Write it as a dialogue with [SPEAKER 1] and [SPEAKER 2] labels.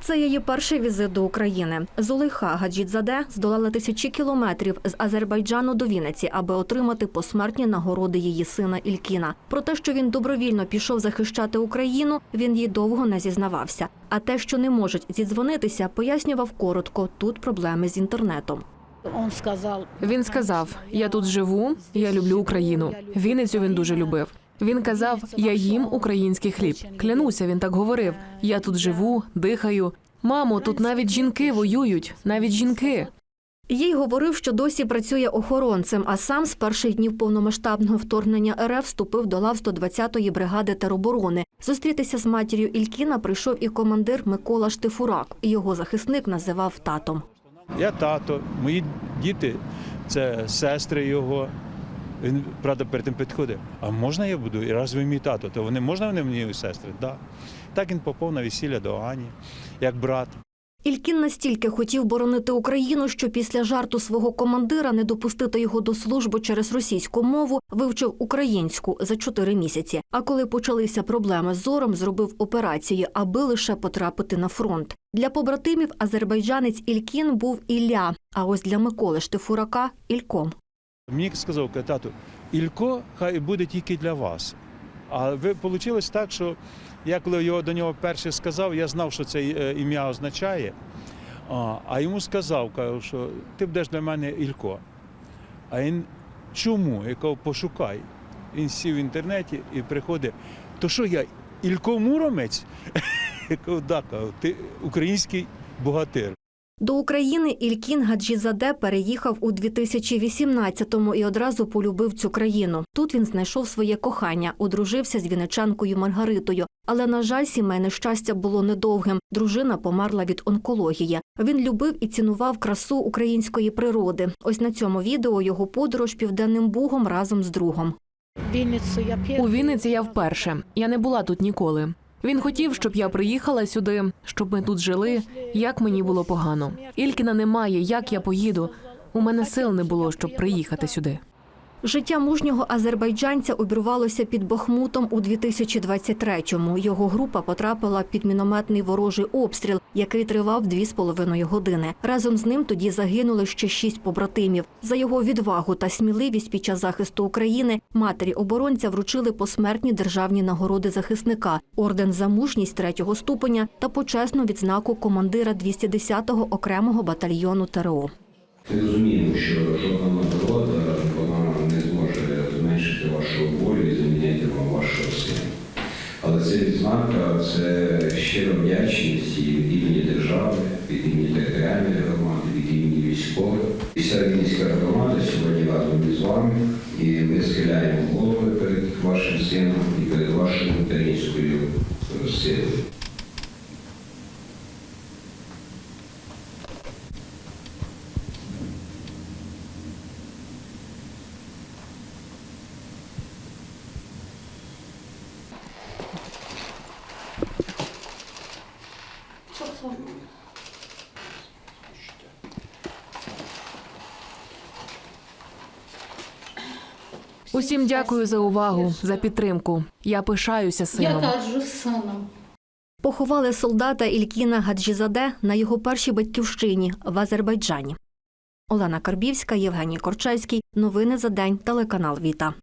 [SPEAKER 1] Це її перший візит до України. Зулейха Гаджідзаде здолала тисячі кілометрів з Азербайджану до Вінниці, аби отримати посмертні нагороди її сина Ількіна. Про те, що він добровільно пішов захищати Україну, він їй довго не зізнавався. А те, що не можуть зідзвонитися, пояснював коротко. Тут проблеми з інтернетом.
[SPEAKER 2] Он сказав,
[SPEAKER 3] Він сказав: Я тут живу, я люблю Україну. Вінницю він дуже любив. Він казав: Я їм український хліб. Клянуся, він так говорив. Я тут живу, дихаю. Мамо, тут навіть жінки воюють, навіть жінки.
[SPEAKER 1] Їй говорив, що досі працює охоронцем, а сам з перших днів повномасштабного вторгнення РФ вступив до лав 120-ї бригади тероборони. Зустрітися з матір'ю Ількіна прийшов і командир Микола Штифурак. Його захисник називав татом.
[SPEAKER 4] Я тато, мої діти це сестри його. Він, правда, перед тим підходив. А можна я буду? І раз ви мій тато, то вони можна вони мені сестри? Да. Так він попав на весілля до Ані, як брат.
[SPEAKER 1] Ількін настільки хотів боронити Україну, що після жарту свого командира не допустити його до служби через російську мову вивчив українську за чотири місяці. А коли почалися проблеми з зором, зробив операції, аби лише потрапити на фронт. Для побратимів азербайджанець Ількін був Ілля. А ось для Миколи Штифурака Ільком.
[SPEAKER 4] Мені сказав тату, Ілько хай буде тільки для вас. А ви вийшло так, що я коли його до нього перше сказав, я знав, що це е, ім'я означає. А, йому сказав, що ти будеш для мене Ілько. А він чому? Я кажу, пошукай. Він сів в інтернеті і приходить. То що я, Ілько Муромець? Я кажу, да, ти український богатир.
[SPEAKER 1] До України Ількін Гаджізаде переїхав у 2018-му і одразу полюбив цю країну. Тут він знайшов своє кохання, одружився з вінничанкою Маргаритою. Але, на жаль, сімейне щастя було недовгим. Дружина померла від онкології. Він любив і цінував красу української природи. Ось на цьому відео його подорож південним бугом разом з другом.
[SPEAKER 3] У Вінниці я вперше. Я не була тут ніколи. Він хотів, щоб я приїхала сюди, щоб ми тут жили. Як мені було погано. Ількіна немає. Як я поїду? У мене сил не було, щоб приїхати сюди.
[SPEAKER 1] Життя мужнього азербайджанця обірвалося під Бахмутом у 2023-му. Його група потрапила під мінометний ворожий обстріл, який тривав дві з половиною години. Разом з ним тоді загинули ще шість побратимів. За його відвагу та сміливість під час захисту України матері оборонця вручили посмертні державні нагороди захисника, орден за мужність третього ступеня та почесну відзнаку командира 210-го окремого батальйону ТРО.
[SPEAKER 5] Ми розуміємо, що жодна нагорода вона зменшити вашу болю і замінити вам вашого сина. Але це відзнака це щира вдячність від імені держави, від імені територіальної громади, від імені військових. І вся Вінницька громада сьогодні разом із вами. І ми схиляємо голови перед вашим сином і перед вашою українською силою.
[SPEAKER 3] Усім дякую за увагу, за підтримку. Я пишаюся
[SPEAKER 2] Я
[SPEAKER 3] сином.
[SPEAKER 2] кажу з сином.
[SPEAKER 1] Поховали солдата Ількіна Гаджізаде на його першій батьківщині в Азербайджані. Олена Карбівська, Євгеній Корчевський. Новини за день. Телеканал Віта.